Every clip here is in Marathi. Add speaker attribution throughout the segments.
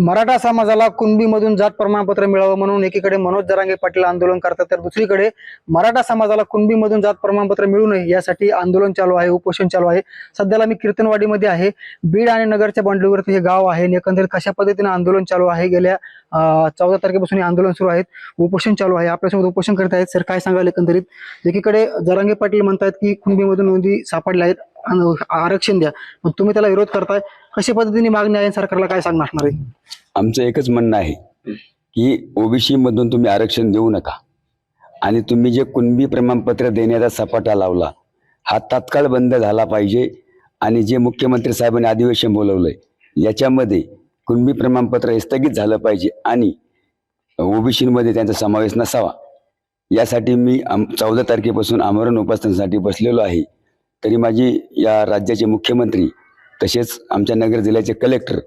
Speaker 1: मराठा समाजाला कुणबीमधून जात प्रमाणपत्र मिळावं म्हणून एकीकडे मनोज जरांगे पाटील आंदोलन करतात तर दुसरीकडे मराठा समाजाला कुणबीमधून जात प्रमाणपत्र मिळू नये यासाठी आंदोलन चालू आहे उपोषण चालू आहे. सध्याला मी कीर्तनवाडीमध्ये आहे. बीड आणि नगरच्या बांधलीवरती हे गाव आहे. एकंदरीत कशा पद्धतीने आंदोलन चालू आहे? गेल्या चौदा तारखेपासून हे आंदोलन सुरू आहेत. उपोषण चालू आहे. आपल्यासोबत उपोषण करत आहेत सर काय सांगाल एकंदरीत? एकीकडे जरांगे पाटील म्हणतात की कुणबीमधून नोंदी सापडल्या आहेत. आरक्षण द्या. मग तुम्ही त्याला विरोध करताय कशा पद्धतीने मागणी आहे सरकारला काय सांगणार आहे?
Speaker 2: आमचं एकच म्हणणं आहे की ओबीसी मधून तुम्ही आरक्षण देऊ नका. आणि तुम्ही जे कुणबी प्रमाणपत्र देण्याचा सपाटा लावला हा तात्काळ बंद झाला पाहिजे. आणि जे मुख्यमंत्री साहेबांनी अधिवेशन बोलवलंय याच्यामध्ये कुणबी प्रमाणपत्र हे स्थगित झालं पाहिजे आणि ओबीसीमध्ये त्यांचा समावेश नसावा. यासाठी मी आम चौदा तारखेपासून आमरण उपासनासाठी बसलेलो आहे. तरी माझी या राज्याचे मुख्यमंत्री तसेच आमच्या नगर जिल्ह्याचे कलेक्टर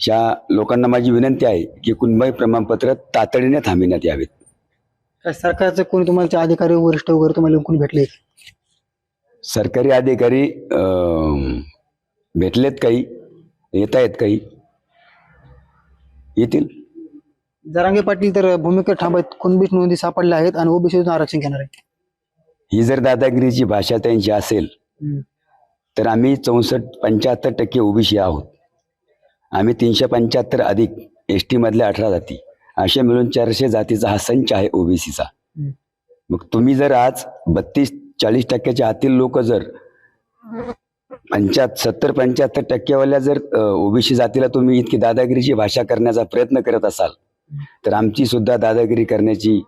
Speaker 2: ह्या लोकांना माझी विनंती आहे की कुणबाई प्रमाणपत्र तातडीने थांबविण्यात यावेत.
Speaker 1: काय सरकारचे कोणी तुम्हाला अधिकारी वरिष्ठ वगैरे तुम्हाला कोणी भेटले?
Speaker 2: सरकारी अधिकारी अं, भेटलेत काही येत आहेत काही. येतील.
Speaker 1: जरांगे पाटील तर भूमिका थांबत कुणबीत नोंदी सापडल्या आहेत आणि ओबीसीतून आरक्षण घेणार आहेत?
Speaker 2: ही जर दादागिरीची भाषा त्यांची असेल. तर आम्ही चौसष्ट पंच्याहत्तर टक्के ओबीसी आहोत. आम्ही तीनशे पंच्याहत्तर अधिक एस मधल्या अठरा जाती. असे मिळून चारशे जातीचा हा संच आहे ओबीसीचा. मग तुम्ही जर आज बत्तीस चाळीस टक्क्याच्या आतील लोक जर पंच्याहत्तर सत्तर पंच्याहत्तर टक्केवाल्या जर ओबीसी जातीला तुम्ही इतकी दादागिरीची भाषा करण्याचा प्रयत्न करत असाल तर आमची सुद्धा दादागिरी करण्याची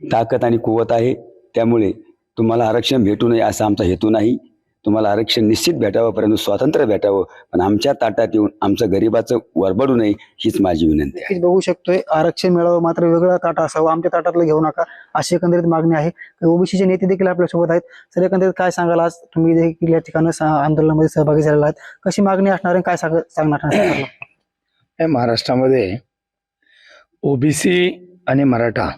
Speaker 2: ताकद आणि कुवत आहे. त्यामुळे तुम्हाला आरक्षण भेटू नये असा आमचा हेतू नाही. तुम्हाला आरक्षण निश्चित भेटावं परंतु स्वातंत्र्य भेटावं. पण आमच्या ताटात येऊन आमचं गरिबाचं वरबडू नये हीच माझी विनंती आहे.
Speaker 1: बघू शकतोय. आरक्षण मिळावं मात्र वेगळं ताट असावं. आमच्या ताटातलं घेऊ नका अशी एकंदरीत मागणी आहे. ओबीसीचे नेते देखील आपल्यासोबत आहेत. तर एकंदरीत काय सांगाल आज? तुम्ही देखील या ठिकाणी आंदोलनामध्ये सहभागी झालेला आहात. कशी मागणी असणार आहे काय सांग- सांगणार
Speaker 3: महाराष्ट्रामध्ये ओबीसी आणि मराठा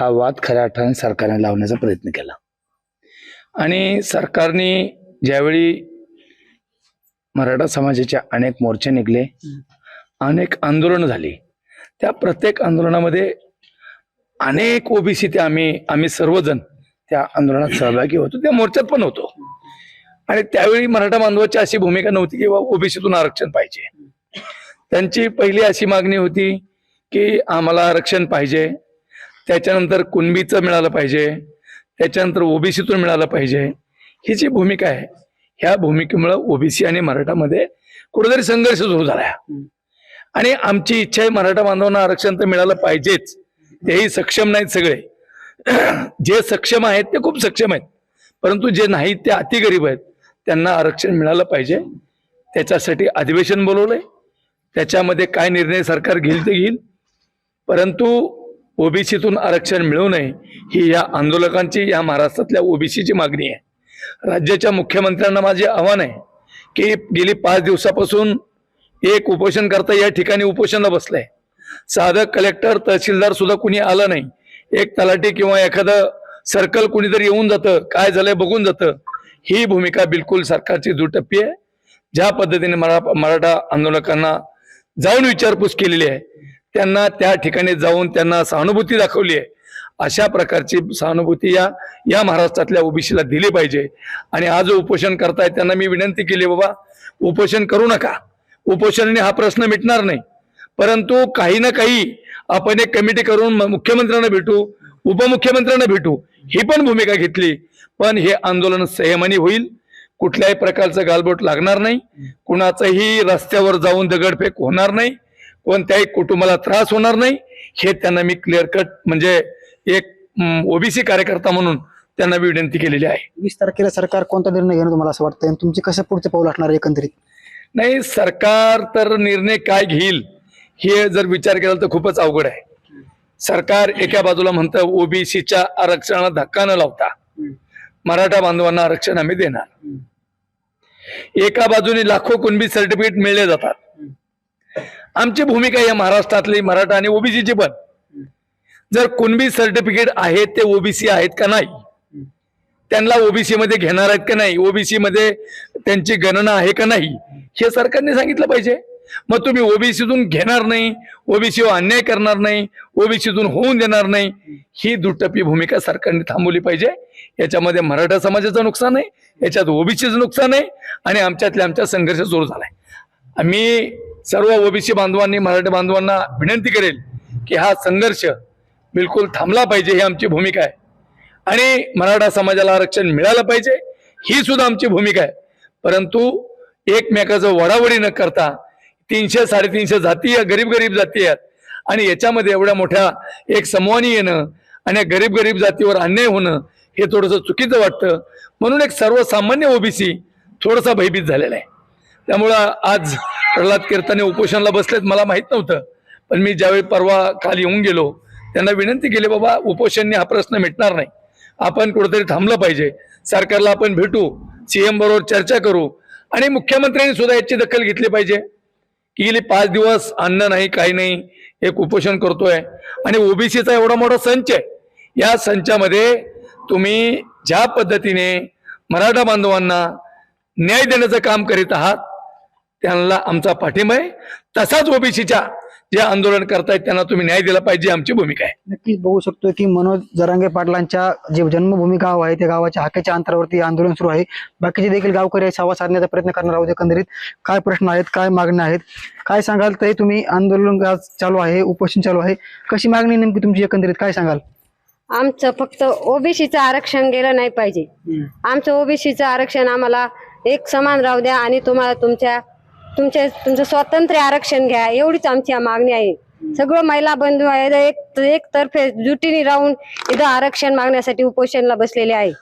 Speaker 3: हा वाद खऱ्या अर्थाने सरकारने लावण्याचा प्रयत्न केला. आणि सरकारने ज्यावेळी मराठा समाजाचे अनेक मोर्चे निघले अनेक आंदोलनं झाली त्या प्रत्येक आंदोलनामध्ये अनेक ओबीसी ते आम्ही आम्ही सर्वजण त्या आंदोलनात सहभागी होतो त्या मोर्चात पण होतो. आणि त्यावेळी मराठा बांधवाची अशी भूमिका नव्हती की ओबीसीतून आरक्षण पाहिजे. त्यांची पहिली अशी मागणी होती की आम्हाला आरक्षण पाहिजे त्याच्यानंतर कुणबीचं मिळालं पाहिजे त्याच्यानंतर ओबीसीतून मिळाला पाहिजे. ही जी भूमिका आहे ह्या भूमिकेमुळं ओबीसी आणि मराठामध्ये कुठेतरी संघर्ष सुरू झाला. आणि आमची इच्छा आहे मराठा बांधवांना आरक्षण तर मिळालं पाहिजेच. तेही सक्षम नाहीत सगळे. जे सक्षम आहेत ते खूप सक्षम आहेत. परंतु जे नाहीत ते अतिगरीब आहेत. त्यांना आरक्षण मिळालं पाहिजे. त्याच्यासाठी अधिवेशन बोलवलंय. त्याच्यामध्ये काय निर्णय सरकार घेईल ते घेईल. परंतु ओबीसीतून आरक्षण मिळू नये ही या आंदोलकांची या महाराष्ट्रातल्या ओबीसीची मागणी आहे. राज्याच्या मुख्यमंत्र्यांना माझे आव्हान आहे की गेली पाच दिवसापासून एक उपोषण करता या ठिकाणी उपोषणला बसलंय. साधं कलेक्टर तहसीलदार सुद्धा कुणी आलं नाही. एक तलाठी किंवा एखादं सर्कल कुणीतरी येऊन जातं काय झालंय बघून जातं. ही भूमिका बिलकुल सरकारची दुटप्पी आहे. ज्या पद्धतीने मरा मराठा आंदोलकांना जाऊन विचारपूस केलेली आहे त्यांना त्या ठिकाणी जाऊन त्यांना सहानुभूती दाखवली आहे. अशा प्रकारची सहानुभूती या या महाराष्ट्रातल्या ओबीसीला दिली पाहिजे. आणि आज जो उपोषण करताय त्यांना मी विनंती केली बाबा उपोषण करू नका. उपोषणाने हा प्रश्न मिटणार नाही. परंतु काही ना काही आपण एक कमिटी करून म- मुख्यमंत्र्यांना भेटू उपमुख्यमंत्र्यांना भेटू ही पण भूमिका घेतली. पण हे आंदोलन संयमानी होईल. कुठल्याही प्रकारचं गालबोट लागणार नाही. कुणाचंही रस्त्यावर जाऊन दगडफेक होणार नाही. कोणत्याही कुटुंबाला त्रास होणार नाही. हे त्यांना मी क्लिअर कट म्हणजे एक ओबीसी कार्यकर्ता म्हणून त्यांना विनंती केलेली आहे.
Speaker 1: वीस तारखेला सरकार कोणता निर्णय घेणं तुम्हाला असं वाटतं आणि तुमचे कसं पुढचे पाऊल असणार एकंदरीत?
Speaker 3: नाही सरकार तर निर्णय काय घेईल हे जर विचार केला तर खूपच अवघड आहे. सरकार एका बाजूला म्हणतं ओबीसीच्या आरक्षणाला धक्का न लावता मराठा बांधवांना आरक्षण आम्ही देणार. एका बाजूने लाखो कुणबी सर्टिफिकेट मिळले जातात. आमची भूमिका या महाराष्ट्रातली मराठा आणि ओबीसीची पण. जर कुणबी सर्टिफिकेट आहेत ते ओबीसी आहेत का नाही? त्यांना ओबीसी मध्ये घेणार आहेत का नाही? ओबीसी मध्ये त्यांची गणना आहे का नाही? हे सरकारने सांगितलं पाहिजे. मग तुम्ही ओबीसीतून घेणार नाही ओबीसीवर अन्याय करणार नाही ओबीसीतून होऊन देणार नाही ही दुटप्पी भूमिका सरकारने थांबवली पाहिजे. याच्यामध्ये मराठा समाजाचं नुकसान आहे याच्यात ओबीसीचं नुकसान आहे आणि आमच्यातल्या आमचा संघर्ष सुरू झालाय. आम्ही सर्व ओबीसी बांधवांनी मराठी बांधवांना विनंती करेल की हा संघर्ष बिलकुल थांबला पाहिजे ही आमची भूमिका आहे. आणि मराठा समाजाला आरक्षण मिळालं पाहिजे ही सुद्धा आमची भूमिका आहे. परंतु एकमेकाचं वडावडी न करता तीनशे साडेतीनशे जाती गरीब गरीब जाती आहेत. आणि याच्यामध्ये एवढ्या मोठ्या एक समूहाने येणं आणि गरीब गरीब जातीवर अन्याय होणं हे थोडंसं चुकीचं वाटतं. म्हणून एक सर्वसामान्य ओबीसी थोडासा भयभीत झालेला आहे. त्यामुळं आज प्रल्हाद कीर्तने उपोषणाला बसलेत मला माहीत नव्हतं. पण मी ज्यावेळी परवा काल येऊन गेलो त्यांना विनंती केली बाबा उपोषणने हा प्रश्न मिटणार नाही. आपण कुठेतरी थांबलं पाहिजे. सरकारला आपण भेटू सीएम बरोबर चर्चा करू. आणि मुख्यमंत्र्यांनी सुद्धा याची दखल घेतली पाहिजे. की गेली पाच दिवस अन्न नाही काही नाही एक उपोषण करतोय. आणि ओबीसीचा एवढा मोठा संच आहे. या संचामध्ये तुम्ही ज्या पद्धतीने मराठा बांधवांना न्याय देण्याचं काम करीत आहात त्यांना आमचा पाठिंबा आहे. तसाच ओबीसीच्या जे आंदोलन करतायत त्यांना तुम्ही न्याय दिला पाहिजे आमची भूमिका आहे.
Speaker 1: नक्कीच बघू शकतो की मनोज जरांगे पाटलांच्या जे जन्मभूमी गाव आहे त्या गावाच्या हाकेच्या अंतरावरती हे आंदोलन सुरू आहे. बाकीचे देखील गावकरी आहे, संवाद साधण्याचा प्रयत्न करणार आहोत एकंदरीत. काय प्रश्न आहेत काय मागण्या आहेत काय सांगाल? तरी तुम्ही आंदोलन आज चालू आहे उपोषण चालू आहे. कशी मागणी नेमकी तुमची एकंदरीत? काय सांगाल?
Speaker 4: आमचं फक्त ओबीसीचं आरक्षण गेलं नाही पाहिजे. आमचं ओबीसीचं आरक्षण आम्हाला एक समान राहू द्या आणि तुम्हाला तुमच्या तुमचे तुमचं स्वातंत्र्य आरक्षण घ्या एवढीच आमची मागणी आहे. सगळं महिला बंधू आहेत एक एक तर्फे जुटीने राहून इथं आरक्षण मागण्यासाठी उपोषणला बसलेले आहे.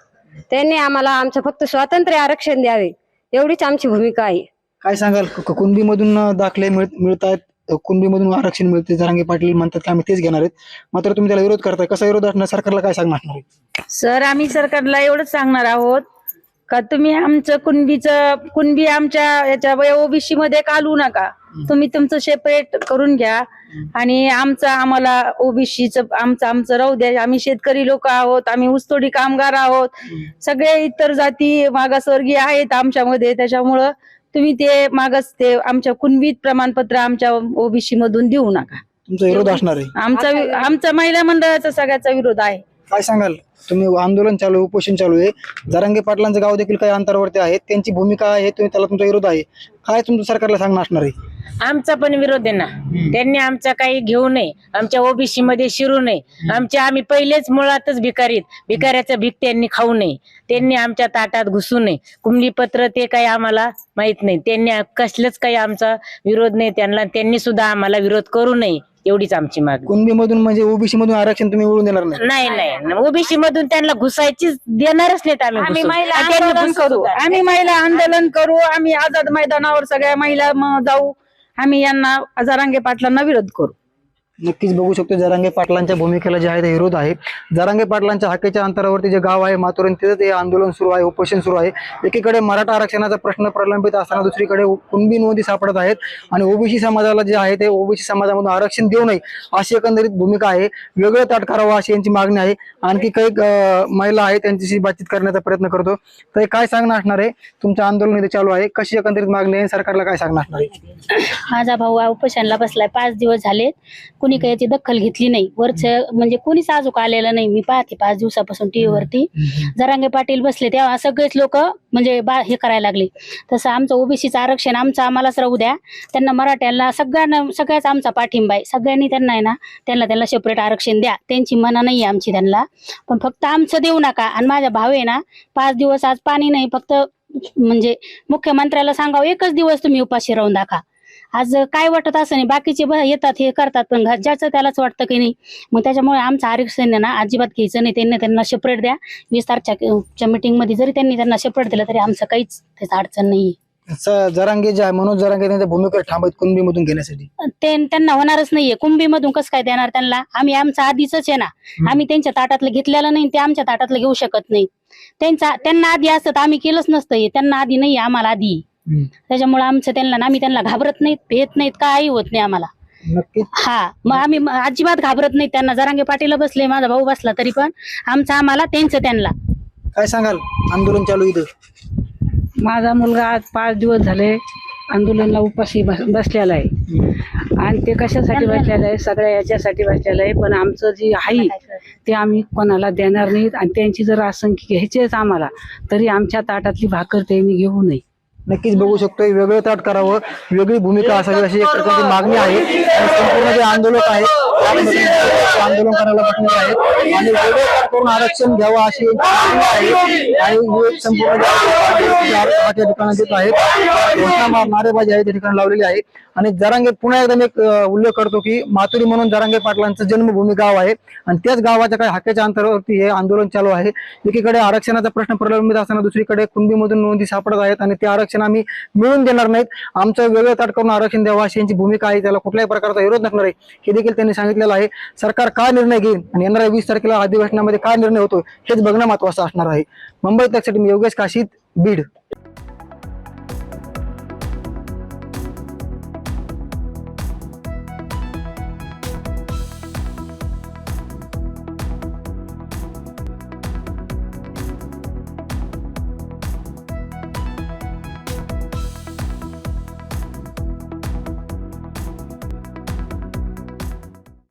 Speaker 4: त्यांनी आम्हाला आमचं फक्त स्वातंत्र्य आरक्षण द्यावे एवढीच आमची भूमिका आहे.
Speaker 1: काय सांगाल? क- कुणबीमधून दाखले मिळ मिळत आहेत कुणबीमधून आरक्षण मिळते जरांगे पाटील म्हणतात की आम्ही तेच घेणार आहेत. मात्र तुम्ही त्याला विरोध करताय. कसा विरोध असणार? सरकारला काय सांगणार आहे?
Speaker 5: सर आम्ही सरकारला एवढंच सांगणार आहोत. का तुम्ही आमचं कुणबीचं कुणबी आमच्या याच्या ओबीसी मध्ये कालू नका. तुम्ही तुमचं सेपरेट करून घ्या. आणि आमचं आम्हाला ओबीसीचं आमचं आमचं राहू द्या. आम्ही शेतकरी लोक आहोत आम्ही ऊसतोडी कामगार आहोत. सगळे इतर जाती मागासवर्गीय आहेत आमच्यामध्ये. त्याच्यामुळं तुम्ही ते मागास ते आमच्या कुणबीत प्रमाणपत्र आमच्या ओबीसी मधून देऊ नका.
Speaker 1: तुमचा विरोध असणार आहे.
Speaker 5: आमचा आमचा महिला मंडळाचा सगळ्याचा विरोध आहे.
Speaker 1: काय सांगाल? तुम्ही आंदोलन चालू आहे उपोषण चालू आहे. जरांगे पाटलांचं गाव देखील काही अंतरावरती आहे. त्यांची भूमिका आहे तुम्ही त्याला तुमचा विरोध आहे. काय तुमचं सरकारला सांगणं असणार आहे?
Speaker 6: आमचा पण विरोध आहे ना. त्यांनी आमचा काही घेऊ नये. आमच्या ओबीसी मध्ये शिरू नये. आमच्या आम्ही पहिलेच मुळातच भिकारीत भिकाऱ्याचं भीक त्यांनी खाऊ नये. त्यांनी आमच्या ताटात घुसू नये. कुंबली पत्र ते काही आम्हाला माहीत नाही. त्यांनी कसलंच काही आमचा विरोध नाही. त्यांना त्यांनी सुद्धा आम्हाला विरोध करू नये. एवढीच आमची मागणी.
Speaker 1: कुणबी मधून म्हणजे ओबीसी मधून आरक्षण तुम्ही मिळवून देणार नाही?
Speaker 6: नाही नाही. ओबीसी मधून त्यांना घुसायचीच देणारच नाहीत आम्ही
Speaker 5: आम्ही
Speaker 6: घुसून.
Speaker 5: महिला
Speaker 6: आणि त्यांनी
Speaker 5: आंदोलन करू.
Speaker 6: सुद्धा.
Speaker 5: आम्ही महिला आंदोलन करू. आम्ही आझाद मैदानावर सगळ्या महिला म- जाऊ. आम्ही यांना जरांगे पाटलांना विरोध करू.
Speaker 1: नक्कीच बघू शकतो. जरांगे पाटलांच्या भूमिकेला जे आहे ते विरोध आहे. जरांगे पाटलांच्या हक्केच्या अंतरावरती जे गाव आहे माथुरण तिथं ते आंदोलन सुरू आहे उपोषण सुरू आहे. एकीकडे मराठा आरक्षणाचा प्रश्न प्रलंबित असताना दुसरीकडे कुणबी नोंदी सापडत आहेत आणि ओबीसी समाजाला जे आहे ते ओबीसी समाजामधून आरक्षण देऊ नये अशी एकंदरीत भूमिका आहे. वेगळं ताट करावं अशी यांची मागणी आहे. आणखी काही महिला आहे त्यांच्याशी बातचीत करण्याचा प्रयत्न करतो. तर काय सांगणं असणार आहे? तुमचं आंदोलन इथे चालू आहे. कशी एकंदरीत मागणी आहे? सरकारला काय सांगणं असणार आहे?
Speaker 7: माझा भाऊ उपोषणला बसलाय. पाच दिवस झाले कुणी काही याची दखल घेतली नाही. वरच म्हणजे कोणीच अजून आलेलं नाही. मी पाहते पाच दिवसापासून टीव्ही वरती जरांगे पाटील बसले तेव्हा सगळेच लोक म्हणजे बा हे करायला लागले. तसं आमचं ओबीसीचं आरक्षण आमचं आम्हालाच राहू द्या. त्यांना मराठ्यांना सगळ्यांना सगळ्याच आमचा पाठिंबा आहे. सगळ्यांनी त्यांना आहे ना त्यांना त्यांना सेपरेट आरक्षण द्या. त्यांची मना नाही आमची त्यांना. पण फक्त आमचं देऊ नका. आणि माझा भाऊ आहे ना पाच दिवस आज पाणी नाही. फक्त म्हणजे मुख्यमंत्र्याला सांगावं एकच दिवस तुम्ही उपाशी राहून दाखवा. आज काय वाटत असं नाही बाकीचे येतात हे करतात पण घ- ज्याचं त्यालाच वाटतं की नाही. मग त्याच्यामुळे आमचं आरक्षण ना अजिबात घ्यायचं नाही. त्यांनी त्यांना सेपरेट द्या. वीस तारखेच्या मीटिंगमध्ये जरी त्यांनी त्यांना सेपरेट दिलं तरी आमचं काहीच त्याचं अडचण नाही
Speaker 1: जरांगे जे आहे मनोज जरांगे त्यांच्या भूमिकेवर थांबत कुणबी मधून घेण्यासाठी
Speaker 7: त्यांना होणारच नाहीये. कुंभीमधून कसं काय देणार त्यांना? आम्ही आमचं आधीच आहे ना. आम्ही त्यांच्या ताटातलं घेतलेलं नाही ते आमच्या ताटातलं घेऊ शकत नाही. त्यांचा त्यांना आधी असतं आम्ही केलंच नसतं. त्यांना आधी नाही आम्हाला आधी. त्याच्यामुळे आमचं त्यांना आम्ही त्यांना घाबरत नाहीत भेट नाहीत काही होत नाही आम्हाला. हा मग आम्ही म- अजिबात घाबरत नाही त्यांना. जरांगे पाटीला बसले माझा भाऊ बसला तरी पण आमचं आम्हाला त्यांचं त्यांना.
Speaker 1: काय सांगाल? आंदोलन चालू इथं.
Speaker 5: माझा मुलगा आज पाच दिवस झाले
Speaker 8: आंदोलनाला उपाशी बस- बसलेला आहे. आणि ते कशासाठी बसलेलं आहे? सगळ्या याच्यासाठी बसलेलं आहे. पण आमचं जे आहे ते आम्ही कोणाला देणार नाहीत. आणि त्यांची जर असंख्य घ्यायचेच आम्हाला तरी आमच्या ताटातली भाकर त्यांनी घेऊ नये.
Speaker 1: नक्कीच बघू शकतोय. वेगळं ताट करावं. वेगळी भूमिका असावी अशी एक प्रकारची मागणी आहे. आणि संपूर्ण जे आंदोलक आहे आंदोलन करायला पाठवले आहेत. आणि वेगळं ताट करून आरक्षण घ्यावं अशी आहे. आणि हे संपूर्ण ते ठिकाणी देत आहेत नारेबाजी आहे त्या ठिकाणी लावलेली आहे. आणि जरांगे पुन्हा एकदा मी एक, उल्लेख करतो की माथुरी म्हणून जरांगे पाटलांचं जन्मभूमी गाव आहे. आणि त्याच गावाच्या काही हाक्याच्या अंतरावरती हे आंदोलन चालू आहे. एकीकडे आरक्षणाचा प्रश्न प्रलंबित असताना दुसरीकडे कुंडीमधून नोंदी सापडत आहेत आणि ते आरक्षण आम्ही मिळून देणार नाहीत. आमचं वेगळं ताट करून आरक्षण द्यावं अशी यांची भूमिका आहे. त्याला कुठल्याही प्रकारचा विरोध नसणार आहे. हे देखील त्यांनी सांगितलेलं आहे. सरकार काय निर्णय घेईल आणि येणाऱ्या वीस तारखेला अधिवेशनामध्ये काय निर्णय होतो हेच बघणं महत्वाचं असणार आहे. मुंबई त्यासाठी मी योगेश काशीद बीड.